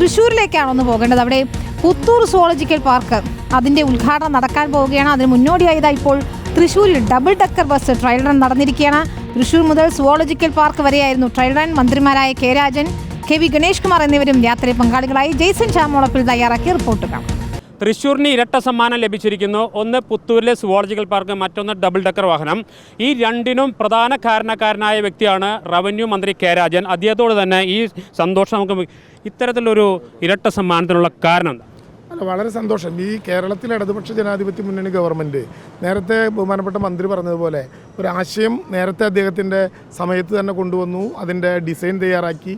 തൃശ്ശൂരിലേക്കാണ് ഒന്ന് പോകേണ്ടത്. അവിടെ പുത്തൂർ സുവോളജിക്കൽ പാർക്ക് അതിന്റെ ഉദ്ഘാടനം നടക്കാൻ പോവുകയാണ്. അതിന് മുന്നോടിയായി ഇപ്പോൾ തൃശ്ശൂരിൽ double decker bus trial run നടന്നിരിക്കുകയാണ്. Thrissur മുതൽ സുവോളജിക്കൽ പാർക്ക് വരെയായിരുന്നു ട്രയൽ റൺ മന്ത്രിമാരായ K Rajan K V Ganesh Kumar എന്നിവരും യാത്രയിൽ പങ്കാളികളായി. ജെയ്സൺ ചാമോളപ്പിൽ തയ്യാറാക്കിയ റിപ്പോർട്ട് കാണാം. തൃശ്ശൂരിന് ഇരട്ട സമ്മാനം ലഭിച്ചിരിക്കുന്നു. ഒന്ന് പുത്തൂരിലെ സുവോളജിക്കൽ പാർക്ക് മറ്റൊന്ന് ഡബിൾ ഡെക്കർ വാഹനം. ഈ രണ്ടിനും പ്രധാന കാരണക്കാരനായ വ്യക്തിയാണ് റവന്യൂ മന്ത്രി കെ രാജൻ. അദ്ദേഹത്തോട് തന്നെ ഈ സന്തോഷം നമുക്ക് ഇത്തരത്തിലൊരു ഇരട്ട സമ്മാനത്തിനുള്ള കാരണം അല്ല വളരെ സന്തോഷം. ഈ കേരളത്തിലെ ഇടതുപക്ഷ ജനാധിപത്യ മുന്നണി ഗവൺമെന്റ് നേരത്തെ ബഹുമാനപ്പെട്ട മന്ത്രി പറഞ്ഞതുപോലെ ഒരു ആശയം നേരത്തെ അദ്ദേഹത്തിന്റെ സമയത്ത് തന്നെ കൊണ്ടുവന്നു അതിന്റെ ഡിസൈൻ തയ്യാറാക്കി.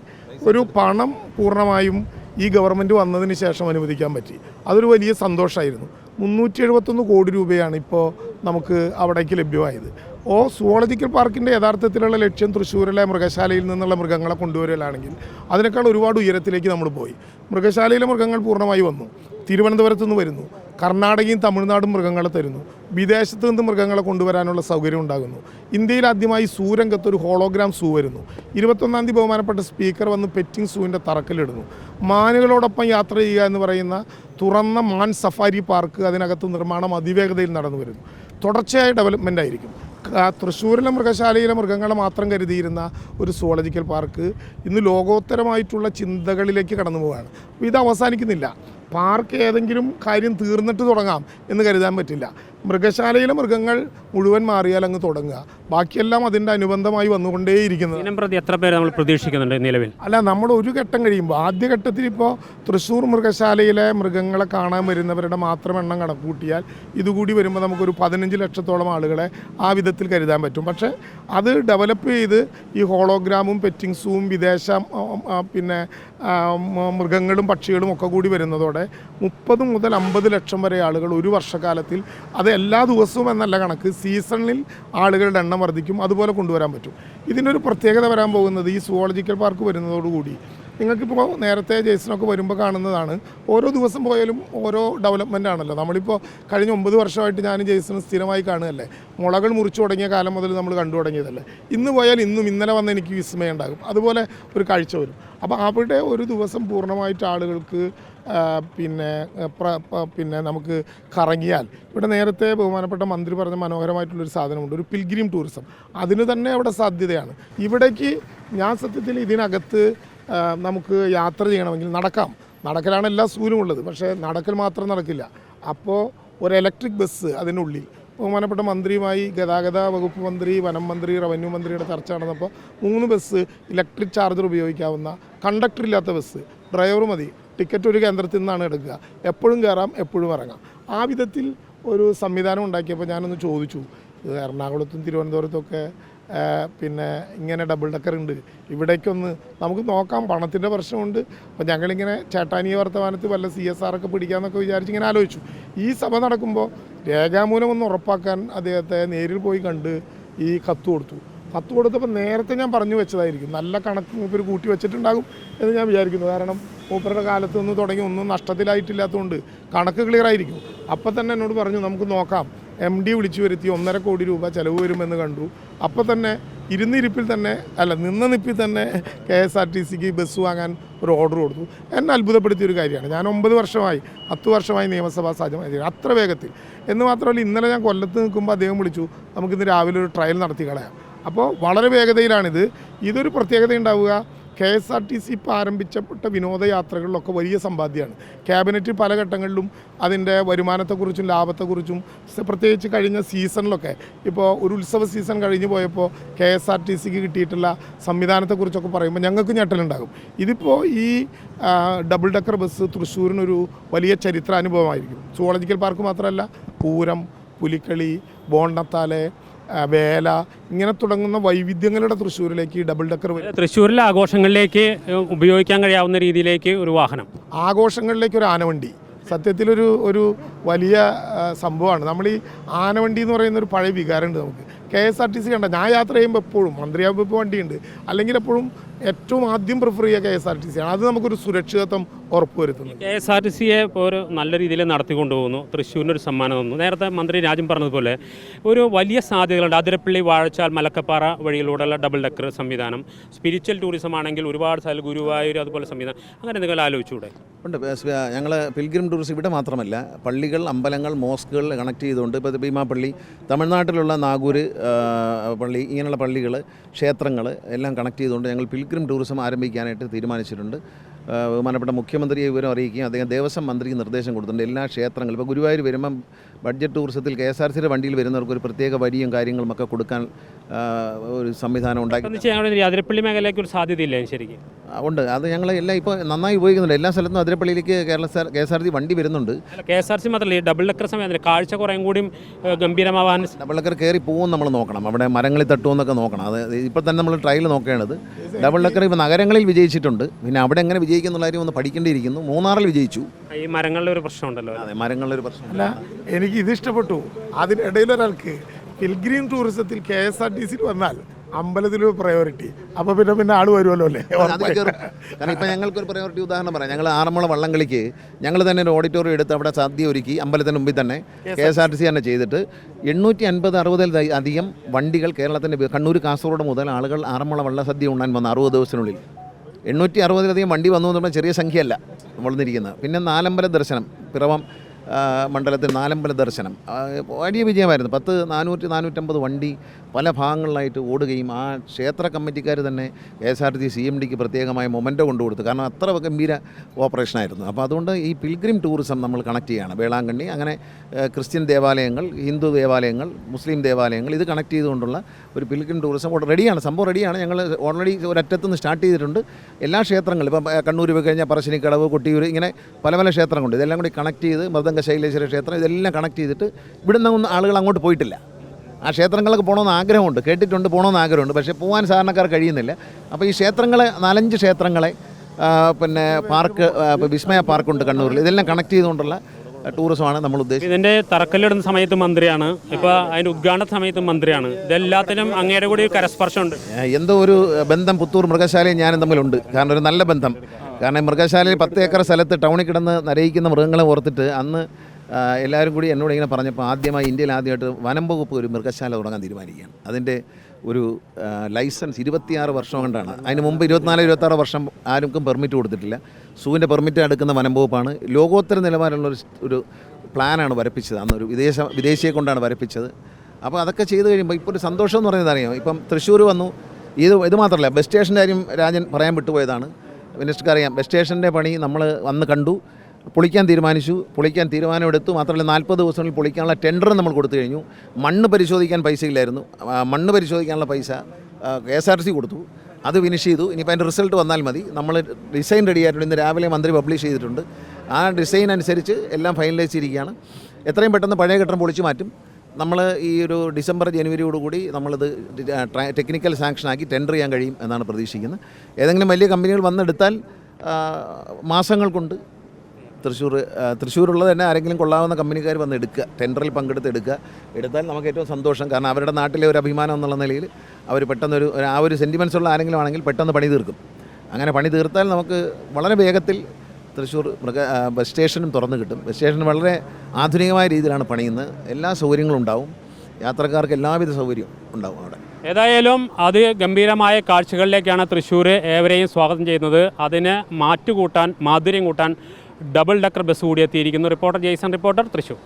ഒരു പണം പൂർണമായും ഈ ഗവൺമെന്റ് വന്നതിന് ശേഷം അനുവദിക്കാൻ പറ്റി. അതൊരു വലിയ സന്തോഷമായിരുന്നു മുന്നൂറ്റി എഴുപത്തൊന്ന് കോടി രൂപയാണ് ഇപ്പോൾ നമുക്ക് അവിടേക്ക് ലഭ്യമായത്. ഓ സുവോളജിക്കൽ പാർക്കിന്റെ യഥാർത്ഥത്തിലുള്ള ലക്ഷ്യം തൃശ്ശൂരിലെ മൃഗശാലയിൽ നിന്നുള്ള മൃഗങ്ങളെ കൊണ്ടുവരലാണെങ്കിൽ അതിനേക്കാൾ ഒരുപാട് ഉയരത്തിലേക്ക് നമ്മൾ പോയി. മൃഗശാലയിലെ മൃഗങ്ങൾ പൂർണമായി വന്നു. തിരുവനന്തപുരത്തു നിന്ന് വരുന്നു. കർണാടകയും തമിഴ്നാടും മൃഗങ്ങളെ തരുന്നു. വിദേശത്ത് നിന്ന് മൃഗങ്ങളെ കൊണ്ടുവരാനുള്ള സൗകര്യം ഉണ്ടാകുന്നു. ഇന്ത്യയിൽ ആദ്യമായി സൂരംഗത്ത് ഒരു ഹോളോഗ്രാം സൂ വരുന്നു. ഇരുപത്തൊന്നാം തീയതി ബഹുമാനപ്പെട്ട സ്പീക്കർ വന്ന് പെറ്റിംഗ് സൂവിന്റെ തറക്കല്ലിടുന്നു. മാനുകളോടൊപ്പം യാത്ര ചെയ്യുക എന്ന് പറയുന്ന തുറന്ന മാൻ സഫാരി പാർക്ക് അതിനകത്ത് നിർമ്മാണം അതിവേഗതയിൽ നടന്നു വരുന്നു. തുടർച്ചയായ ഡെവലപ്മെന്റ് ആയിരിക്കും. തൃശ്ശൂരിലെ മൃഗശാലയിലെ മൃഗങ്ങളെ മാത്രം കരുതിയിരുന്ന ഒരു സുവോളജിക്കൽ പാർക്ക് ഇന്ന് ലോകോത്തരമായിട്ടുള്ള ചിന്തകളിലേക്ക് കടന്നു പോവുകയാണ് ഇത് അവസാനിക്കുന്നില്ല. പാർക്ക് ഏതെങ്കിലും കാര്യം തീർന്നിട്ട് തുടങ്ങാം എന്ന് കരുതാൻ പറ്റില്ല. മൃഗശാലയിലെ മൃഗങ്ങൾ മുഴുവൻ മാറിയാൽ അങ്ങ് തുടങ്ങുക. ബാക്കിയെല്ലാം അതിന്റെ അനുബന്ധമായി വന്നുകൊണ്ടേയിരിക്കുന്നത്. പ്രതി എത്ര പേര് നമ്മൾ പ്രതീക്ഷിക്കുന്നുണ്ട് നിലവിൽ? അല്ല നമ്മൾ ഒരു ഘട്ടം കഴിയുമ്പോൾ ആദ്യ ഘട്ടത്തിൽ ഇപ്പോൾ തൃശ്ശൂർ മൃഗശാലയിലെ മൃഗങ്ങളെ കാണാൻ വരുന്നവരുടെ മാത്രം എണ്ണം കണക്ക് കൂട്ടിയാൽ ഇതുകൂടി വരുമ്പോൾ നമുക്കൊരു പതിനഞ്ച് ലക്ഷത്തോളം ആളുകളെ ആ വിധത്തിൽ കരുതാൻ പറ്റും. പക്ഷേ അത് ഡെവലപ്പ് ചെയ്ത് ഈ ഹോളോഗ്രാമും പെറ്റിങ്സും വിദേശ പിന്നെ മൃഗങ്ങളും പക്ഷികളും ഒക്കെ കൂടി വരുന്നതോടെ മുപ്പത് മുതൽ അമ്പത് ലക്ഷം വരെ ആളുകൾ ഒരു വർഷക്കാലത്തിൽ അത് എല്ലാ ദിവസവും എന്നല്ല കണക്ക് സീസണിൽ ആളുകളുടെ എണ്ണം വർദ്ധിക്കും. അതുപോലെ കൊണ്ടുവരാൻ പറ്റും. ഇതിനൊരു പ്രത്യേകത വരാൻ പോകുന്നത് ഈ സുവോളജിക്കൽ പാർക്ക് വരുന്നതോടുകൂടി നിങ്ങൾക്കിപ്പോൾ നേരത്തെ ജേസിനൊക്കെ വരുമ്പോൾ കാണുന്നതാണ്. ഓരോ ദിവസം പോയാലും ഓരോ ഡെവലപ്മെന്റ് ആണല്ലോ. നമ്മളിപ്പോൾ കഴിഞ്ഞ ഒമ്പത് വർഷമായിട്ട് ഞാൻ ജേസിന് സ്ഥിരമായി കാണുകയല്ലേ. മുളകൾ മുറിച്ചു തുടങ്ങിയ കാലം മുതൽ നമ്മൾ കണ്ടു തുടങ്ങിയതല്ലേ. ഇന്ന് പോയാൽ ഇന്നും ഇന്നലെ വന്ന് എനിക്ക് വിസ്മയം ഉണ്ടാകും അതുപോലെ ഒരു കാഴ്ച വരും. അപ്പോൾ അവിടെ ഒരു ദിവസം പൂർണമായിട്ട് ആളുകൾക്ക് പിന്നെ പിന്നെ നമുക്ക് കറങ്ങിയാൽ ഇവിടെ നേരത്തെ ബഹുമാനപ്പെട്ട മന്ത്രി പറഞ്ഞ മനോഹരമായിട്ടുള്ളൊരു സാധനമുണ്ട്. ഒരു പിൽഗ്രീം ടൂറിസം അതിന് തന്നെ അവിടെ സാധ്യതയാണ്. ഇവിടേക്ക് ഞാൻ സത്യത്തിൽ ഇതിനകത്ത് നമുക്ക് യാത്ര ചെയ്യണമെങ്കിൽ നടക്കാം. നടക്കലാണ് എല്ലാ സൂര്യനും ഉള്ളത്. പക്ഷേ നടക്കൽ മാത്രം നടക്കില്ല. അപ്പോൾ ഒരു ഇലക്ട്രിക് ബസ് അതിനുള്ളിൽ ബഹുമാനപ്പെട്ട മന്ത്രിയുമായി ഗതാഗത വകുപ്പ് മന്ത്രി വനം മന്ത്രി റവന്യൂ മന്ത്രിയുടെ ചർച്ച നടന്നപ്പോൾ മൂന്ന് ബസ് ഇലക്ട്രിക് ചാർജർ ഉപയോഗിക്കാവുന്ന കണ്ടക്ടർ ഇല്ലാത്ത ബസ് ഡ്രൈവർ മതി. ടിക്കറ്റ് ഒരു കേന്ദ്രത്തിൽ നിന്നാണ് എടുക്കുക. എപ്പോഴും കയറാം എപ്പോഴും ഇറങ്ങാം. ആ വിധത്തിൽ ഒരു സംവിധാനം ഉണ്ടാക്കിയപ്പോൾ ഞാനൊന്ന് ചോദിച്ചു. എറണാകുളത്തും തിരുവനന്തപുരത്തൊക്കെ ആ, പിന്നെ ഇങ്ങനെ ഡബിൾ ഡക്കർ ഉണ്ട്. ഇവിടേക്കൊന്ന് നമുക്ക് നോക്കാം. പണത്തിന്റെ പ്രശ്നമുണ്ട്. അപ്പോൾ ഞങ്ങളിങ്ങനെ ചേട്ടാനിയ വർത്തമാനത്തിൽ വല്ല സി എസ് ആർ ഒക്കെ പിടിക്കാമെന്നൊക്കെ വിചാരിച്ച് ഇങ്ങനെ ആലോചിച്ചു. ഈ സഭ നടക്കുമ്പോൾ രേഖാമൂലം ഒന്ന് ഉറപ്പാക്കാൻ അദ്ദേഹത്തെ നേരിൽ പോയി കണ്ട് ഈ കത്ത് കൊടുത്തു. കത്ത് കൊടുത്തപ്പോൾ നേരത്തെ ഞാൻ പറഞ്ഞു വെച്ചതായിരിക്കും. നല്ല കണക്ക് മൂപ്പർ കൂട്ടി വെച്ചിട്ടുണ്ടാകും എന്ന് ഞാൻ വിചാരിക്കുന്നു. കാരണം മൂപ്പരുടെ കാലത്ത് നിന്ന് തുടങ്ങി ഒന്നും നഷ്ടത്തിലായിട്ടില്ലാത്തതുകൊണ്ട് കണക്ക് ക്ലിയർ ആയിരിക്കും. അപ്പം തന്നെ എന്നോട് പറഞ്ഞു നമുക്ക് നോക്കാം. എം ഡി വിളിച്ചു വരുത്തി. ഒന്നര കോടി രൂപ ചിലവ് വരുമെന്ന് കണ്ടു. അപ്പോൾ തന്നെ ഇരുന്നിരിപ്പിൽ തന്നെ അല്ല നിന്ന നിപ്പിൽ തന്നെ കെ എസ് ആർ ടി സിക്ക് ബസ് വാങ്ങാൻ ഒരു ഓർഡർ കൊടുത്തു. എന്നെ അത്ഭുതപ്പെടുത്തിയ ഒരു കാര്യമാണ്. ഞാൻ ഒമ്പത് വർഷമായി പത്ത് വർഷമായി നിയമസഭാ സാധ്യമായി അത്ര വേഗത്തിൽ. എന്ന് മാത്രമല്ല ഇന്നലെ ഞാൻ കൊല്ലത്ത് നിൽക്കുമ്പോൾ അദ്ദേഹം വിളിച്ചു നമുക്കിന്ന് രാവിലെ ഒരു ട്രയൽ നടത്തി കളയാം. അപ്പോൾ വളരെ വേഗതയിലാണിത്. ഇതൊരു പ്രത്യേകത ഉണ്ടാവുക. K S R T C ഇപ്പോൾ ആരംഭിച്ചപ്പെട്ട വിനോദയാത്രകളിലൊക്കെ വലിയ സമ്പാദ്യമാണ്. ക്യാബിനറ്റ് പല ഘട്ടങ്ങളിലും അതിന്റെ വരുമാനത്തെക്കുറിച്ചും ലാഭത്തെക്കുറിച്ചും പ്രത്യേകിച്ച് കഴിഞ്ഞ സീസണിലൊക്കെ ഇപ്പോൾ ഒരു ഉത്സവ സീസൺ കഴിഞ്ഞ് പോയപ്പോൾ കെ എസ് ആർ ടി സിക്ക് കിട്ടിയിട്ടുള്ള സംവിധാനത്തെക്കുറിച്ചൊക്കെ പറയുമ്പോൾ ഞങ്ങൾക്ക് ഞെട്ടലുണ്ടാകും. ഇതിപ്പോൾ ഈ ഡബിൾ ഡക്കർ ബസ് തൃശ്ശൂരിനൊരു വലിയ ചരിത്രാനുഭവമായിരിക്കും. സുവോളജിക്കൽ പാർക്ക് മാത്രമല്ല പൂരം പുലിക്കളി ബോണ്ടത്താലെ വേല ഇങ്ങനെ തുടങ്ങുന്ന വൈവിധ്യങ്ങളുടെ തൃശ്ശൂരിലേക്ക് ഡബിൾ ഡക്കർ വരും തൃശ്ശൂരിലെ ആഘോഷങ്ങളിലേക്ക് ഉപയോഗിക്കാൻ കഴിയാവുന്ന രീതിയിലേക്ക് ഒരു വാഹനം. ആഘോഷങ്ങളിലേക്ക് ഒരു ആനവണ്ടി. സത്യത്തിലൊരു ഒരു വലിയ സംഭവമാണ്. നമ്മൾ ഈ ആനവണ്ടി എന്ന് പറയുന്ന ഒരു പഴയ വികാരമുണ്ട് നമുക്ക്. K S R T C കണ്ട ഞാൻ യാത്ര ചെയ്യുമ്പോൾ എപ്പോഴും മന്ത്രിയാകുമ്പോൾ ഇപ്പോൾ വണ്ടിയുണ്ട്. അല്ലെങ്കിൽ എപ്പോഴും ഏറ്റവും ആദ്യം പ്രിഫർ ചെയ്യുക K S R T C ആണ്. അത് നമുക്കൊരു സുരക്ഷിതത്വം ഉറപ്പുവരുത്തുന്നു കെ എസ് ആർ ടി സിയെ ഇപ്പോൾ ഒരു നല്ല രീതിയിൽ നടത്തിക്കൊണ്ടുപോകുന്നു. തൃശ്ശൂരിന് ഒരു സമ്മാനം തന്നു. നേരത്തെ മന്ത്രി രാജൻ പറഞ്ഞതുപോലെ ഒരു വലിയ സാധ്യതകളുണ്ട്. അതിരപ്പള്ളി വാഴച്ചാൽ മലക്കപ്പാറ വഴിയിലൂടെയുള്ള ഡബിൾ ഡെക്കർ സംവിധാനം. സ്പിരിച്വൽ ടൂറിസം ആണെങ്കിൽ ഒരുപാട് സ്ഥലം ഗുരുവായൂർ അതുപോലെ സംവിധാനം. അങ്ങനെ എന്തെങ്കിലും ആലോചിച്ചുകൂടെ ഉണ്ട്. ഞങ്ങൾ പിൽഗ്രിം ടൂറിസം ഇവിടെ മാത്രമല്ല പള്ളികൾ അമ്പലങ്ങൾ മോസ്കുകൾ കണക്ട് ചെയ്തുകൊണ്ട് ഇപ്പോൾ ഭീമാപ്പള്ളി തമിഴ്നാട്ടിലുള്ള നാഗൂർ പള്ളി ഇങ്ങനെയുള്ള പള്ളികൾ ക്ഷേത്രങ്ങൾ എല്ലാം കണക്ട് ചെയ്തുകൊണ്ട് ഞങ്ങൾ പിൽഗ്രിം ടൂറിസം ആരംഭിക്കാനായിട്ട് തീരുമാനിച്ചിട്ടുണ്ട്. ബഹുമാനപ്പെട്ട മുഖ്യമന്ത്രിയെ വിവരം അറിയിക്കുകയും അദ്ദേഹം ദേവസ്വം മന്ത്രിക്ക് നിർദ്ദേശം കൊടുത്തിട്ടുണ്ട്. എല്ലാ ക്ഷേത്രങ്ങളും ഇപ്പോൾ ഗുരുവായൂർ വരുമ്പം ബഡ്ജറ്റ് ടൂറിസത്തിൽ കെ എസ് ആർ സിയുടെ വണ്ടിയിൽ വരുന്നവർക്ക് ഒരു പ്രത്യേക വരിയും കാര്യങ്ങളും ഒക്കെ കൊടുക്കാൻ ഒരു സംവിധാനം ഉണ്ടാക്കി അതിരപ്പള്ളി മേഖലയ്ക്ക് ഒരു സാധ്യതയില്ല ശരിക്കും? ഉണ്ട്. അത് ഞങ്ങൾ എല്ലാം ഇപ്പോൾ നന്നായി ഉപയോഗിക്കുന്നുണ്ട്. എല്ലാ സ്ഥലത്തും അതിരപ്പള്ളിയിലേക്ക് Kerala K S R C വണ്ടി വരുന്നുണ്ട്. കെ എസ് ആർ സി മാത്രമല്ല ഈ ഡബിൾ ഡെക്കർ സമയത്ത് കാഴ്ച കുറേ കൂടി ഗംഭീരമാവാൻ ഡബിൾ ഡെക്കർ കയറി പോകും നമ്മൾ നോക്കണം. അവിടെ മരങ്ങളിൽ തട്ടുമെന്നൊക്കെ നോക്കണം. അത് ഇപ്പോൾ തന്നെ നമ്മൾ ട്രയൽ നോക്കേണ്ടത്. ഡബിൾ ഡെക്കർ ഇപ്പോൾ നഗരങ്ങളിൽ വിജയിച്ചിട്ടുണ്ട്. പിന്നെ അവിടെ എങ്ങനെ വിജയിക്കുന്നുള്ള കാര്യം ഒന്ന് പഠിക്കേണ്ടിയിരിക്കുന്നു. മൂന്നാറിൽ വിജയിച്ചു. ഈ മരങ്ങളുടെ ഒരു പ്രശ്നമുണ്ടല്ലോ അതെ മരങ്ങളുടെ മരങ്ങളിലൊരു പ്രശ്നം അല്ല എനിക്ക് ഇത് ഇഷ്ടപ്പെട്ടു. അതിനിടയിൽ ഒരാൾക്ക് പിൽഗ്രീം ടൂറിസത്തിൽ കെ എസ് ആർ ടി സിയിൽ വന്നാൽ അമ്പലത്തിൽ പ്രയോറിറ്റി അപ്പോൾ പിന്നെ പിന്നെ ആൾ വരുമല്ലോ അല്ലേ. കാരണം ഇപ്പം ഞങ്ങൾക്കൊരു പ്രയോറിറ്റി ഉദാഹരണം പറയാം. ഞങ്ങൾ ആറന്മുള വള്ളംകളിക്ക് ഞങ്ങൾ തന്നെ ഒരു ഓഡിറ്റോറിയം എടുത്ത് അവിടെ സദ്യ ഒരുക്കി അമ്പലത്തിന് മുമ്പിൽ തന്നെ K S R T C. തന്നെ ചെയ്തിട്ട് എണ്ണൂറ്റി അൻപത് അറുപതിൽ അധികം വണ്ടികൾ കേരളത്തിന്റെ കണ്ണൂർ കാസർഗോഡ് മുതൽ ആളുകൾ ആറന്മുള വള്ള സദ്യ ഉണ്ണാൻ വന്ന അറുപത് ദിവസത്തിനുള്ളിൽ. എണ്ണൂറ്റി അറുപതിലധികം വണ്ടി വന്നു എന്ന് പറഞ്ഞാൽ ചെറിയ സംഖ്യയല്ല നമ്മൾ നിന്നിരിക്കുന്നത് പിന്നെ നാലമ്പല ദർശനം പിറവം മണ്ഡലത്തിൽ നാലമ്പല ദർശനം. വലിയ വിജയമായിരുന്നു. പത്ത് നാനൂറ്റി നാനൂറ്റമ്പത് വണ്ടി പല ഭാഗങ്ങളിലായിട്ട് ഓടുകയും ആ ക്ഷേത്ര കമ്മിറ്റിക്കാർ തന്നെ K S R T C M ഡിക്ക് പ്രത്യേകമായ മൊമെന്റോ കൊണ്ടുകൊടുത്തു. കാരണം അത്ര ഗംഭീര ഓപ്പറേഷനായിരുന്നു. അപ്പോൾ അതുകൊണ്ട് ഈ പിൽഗ്രിം ടൂറിസം നമ്മൾ കണക്ട് ചെയ്യുകയാണ്. വേളാങ്കണ്ണി അങ്ങനെ ക്രിസ്ത്യൻ ദേവാലയങ്ങൾ ഹിന്ദു ദേവാലയങ്ങൾ മുസ്ലിം ദേവാലയങ്ങൾ ഇത് കണക്ട് ചെയ്തുകൊണ്ടുള്ള ഒരു പിൽഗ്രിം ടൂറിസം റെഡിയാണ്. സംഭവം റെഡിയാണ്. ഞങ്ങൾ ഓൾറെഡി ഒരറ്റത്ത് നിന്ന് സ്റ്റാർട്ട് ചെയ്തിട്ടുണ്ട്. എല്ലാ ക്ഷേത്രങ്ങളും. ഇപ്പം കണ്ണൂർ പോയി കഴിഞ്ഞാൽ പറശ്ശിനിക്കടവ് കൊട്ടിയൂർ ഇങ്ങനെ പല പല ക്ഷേത്രങ്ങളുണ്ട്. ഇതെല്ലാം കൂടി കണക്ട് ചെയ്ത് മൃദംഗ ശൈലേശ്വര ക്ഷേത്രം ഇതെല്ലാം കണക്ട് ചെയ്തിട്ട് ഇവിടുന്ന് ഒന്നും ആളുകൾ അങ്ങോട്ട് പോയിട്ടില്ല. ആ ക്ഷേത്രങ്ങളൊക്കെ പോകണമെന്ന് ആഗ്രഹമുണ്ട് കേട്ടിട്ടുണ്ട് പോകണമെന്ന് ആഗ്രഹമുണ്ട് പക്ഷേ പോകാൻ സാധാരണക്കാർ കഴിയുന്നില്ല. അപ്പോൾ ഈ ക്ഷേത്രങ്ങളെ നാലഞ്ച് ക്ഷേത്രങ്ങളെ പിന്നെ പാർക്ക് വിസ്മയ പാർക്കുണ്ട് കണ്ണൂരിൽ. ഇതെല്ലാം കണക്ട് ചെയ്തുകൊണ്ടുള്ള ടൂറിസമാണ് നമ്മൾ ഉദ്ദേശിച്ചത്. ഇതിന്റെ തറക്കല്ലിടുന്ന സമയത്ത് മന്ത്രിയാണ്. ഇപ്പൊ അതിന്റെ ഉദ്ഘാടന സമയത്ത് മന്ത്രിയാണ്. ഇതെല്ലാത്തിനും അങ്ങയുടെ കൂടി കരസ്പർശമുണ്ട്. എന്തോ ഒരു ബന്ധം പുത്തൂർ മൃഗശാലയും ഞാനും തമ്മിലുണ്ട്. കാരണം ഒരു നല്ല ബന്ധം. കാരണം മൃഗശാലയിൽ പത്ത് ഏക്കർ സ്ഥലത്ത് ടൗണിൽ കിടന്ന് നരയിക്കുന്ന മൃഗങ്ങളെ ഓർത്തിട്ട് അന്ന് എല്ലാവരും കൂടി എന്നോട് ഇങ്ങനെ പറഞ്ഞപ്പോൾ ആദ്യമായി ഇന്ത്യയിൽ ആദ്യമായിട്ട് വനം വകുപ്പ് ഒരു മൃഗശാല തുടങ്ങാൻ തീരുമാനിക്കുകയാണ്. അതിന്റെ ഒരു ലൈസൻസ് ഇരുപത്തിയാറ് വർഷം കൊണ്ടാണ്. അതിന് മുമ്പ് ഇരുപത്തിനാല് ഇരുപത്താറ് വർഷം ആർക്കും പെർമിറ്റ് കൊടുത്തിട്ടില്ല. സൂവിന്റെ പെർമിറ്റ് എടുക്കുന്ന വനം വകുപ്പാണ്. ലോകോത്തര നിലവാരമുള്ള ഒരു പ്ലാനാണ് വരപ്പിച്ചത്. അന്നൊരു വിദേശ വിദേശിയെ കൊണ്ടാണ് വരപ്പിച്ചത്. അപ്പോൾ അതൊക്കെ ചെയ്ത് കഴിയുമ്പോൾ ഇപ്പോൾ ഒരു സന്തോഷം എന്ന് പറയുന്നത് അറിയാം? ഇപ്പം തൃശ്ശൂർ വന്നു. ഇത് ഇത് മാത്രമല്ല ബസ് സ്റ്റേഷന്റെ കാര്യം രാജൻ പറയാൻ വിട്ടുപോയതാണ്. മിനിസ്റ്റർക്ക് അറിയാം ബസ് സ്റ്റേഷന്റെ പണി നമ്മൾ വന്ന് കണ്ടു. പൊളിക്കാൻ തീരുമാനിച്ചു. പൊളിക്കാൻ തീരുമാനമെടുത്തു. മാത്രമല്ല നാൽപ്പത് ദിവസങ്ങളിൽ പൊളിക്കാനുള്ള ടെൻഡർ നമ്മൾ കൊടുത്തു കഴിഞ്ഞു. മണ്ണ് പരിശോധിക്കാൻ പൈസ ഇല്ലായിരുന്നു. മണ്ണ് പരിശോധിക്കാനുള്ള പൈസ കെ എസ് ആർ സി കൊടുത്തു. അത് ഫിനിഷ് ചെയ്തു. ഇനിയിപ്പോൾ അതിന്റെ റിസൾട്ട് വന്നാൽ മതി. നമ്മൾ ഡിസൈൻ റെഡി ആയിട്ടുണ്ട്. ഇന്ന് രാവിലെ മന്ത്രി പബ്ലിഷ് ചെയ്തിട്ടുണ്ട്. ആ ഡിസൈൻ അനുസരിച്ച് എല്ലാം ഫൈനലൈസ് ചെയ്തിരിക്കുകയാണ്. എത്രയും പെട്ടെന്ന് പഴയ കെട്ടിടം പൊളിച്ചു മാറ്റും. നമ്മൾ ഈ ഒരു ഡിസംബർ ജനുവരിയോടുകൂടി നമ്മളിത് ടെക്നിക്കൽ സാങ്ഷനാക്കി ടെൻഡർ ചെയ്യാൻ കഴിയും എന്നാണ് പ്രതീക്ഷിക്കുന്നത്. ഏതെങ്കിലും വലിയ കമ്പനികൾ വന്നെടുത്താൽ മാസങ്ങൾ കൊണ്ട് തൃശ്ശൂർ തൃശ്ശൂരുള്ളത് തന്നെ ആരെങ്കിലും കൊള്ളാവുന്ന കമ്പനിക്കാർ വന്ന് എടുക്കുക ടെൻഡറിൽ പങ്കെടുത്ത് എടുക്കുക എടുത്താൽ നമുക്ക് ഏറ്റവും സന്തോഷം. കാരണം അവരുടെ നാട്ടിലെ ഒരു അഭിമാനം എന്നുള്ള നിലയിൽ അവർ പെട്ടെന്ന് ഒരു ഒരു- ആ ഒരു സെന്റിമെൻസ് ഉള്ള ആരെങ്കിലും ആണെങ്കിൽ പെട്ടെന്ന് പണി തീർക്കും. അങ്ങനെ പണി തീർത്താൽ നമുക്ക് വളരെ വേഗത്തിൽ തൃശ്ശൂർ മൃഗ ബസ് സ്റ്റേഷനും തുറന്നു കിട്ടും. ബസ് സ്റ്റേഷൻ വളരെ ആധുനികമായ രീതിയിലാണ് പണിയുന്നത്. എല്ലാ സൗകര്യങ്ങളും ഉണ്ടാവും. യാത്രക്കാർക്ക് എല്ലാവിധ സൗകര്യവും ഉണ്ടാവും അവിടെ. ഏതായാലും അത് ഗംഭീരമായ കാഴ്ചകളിലേക്കാണ് തൃശ്ശൂർ ഏവരെയും സ്വാഗതം ചെയ്യുന്നത്. അതിന് മാറ്റുകൂട്ടാൻ മാധുര്യം കൂട്ടാൻ ഡബിൾ ഡക്കർ ബസ് കൂടി എത്തിയിരിക്കുന്നു. Reporter Jaison reporter Thrissur.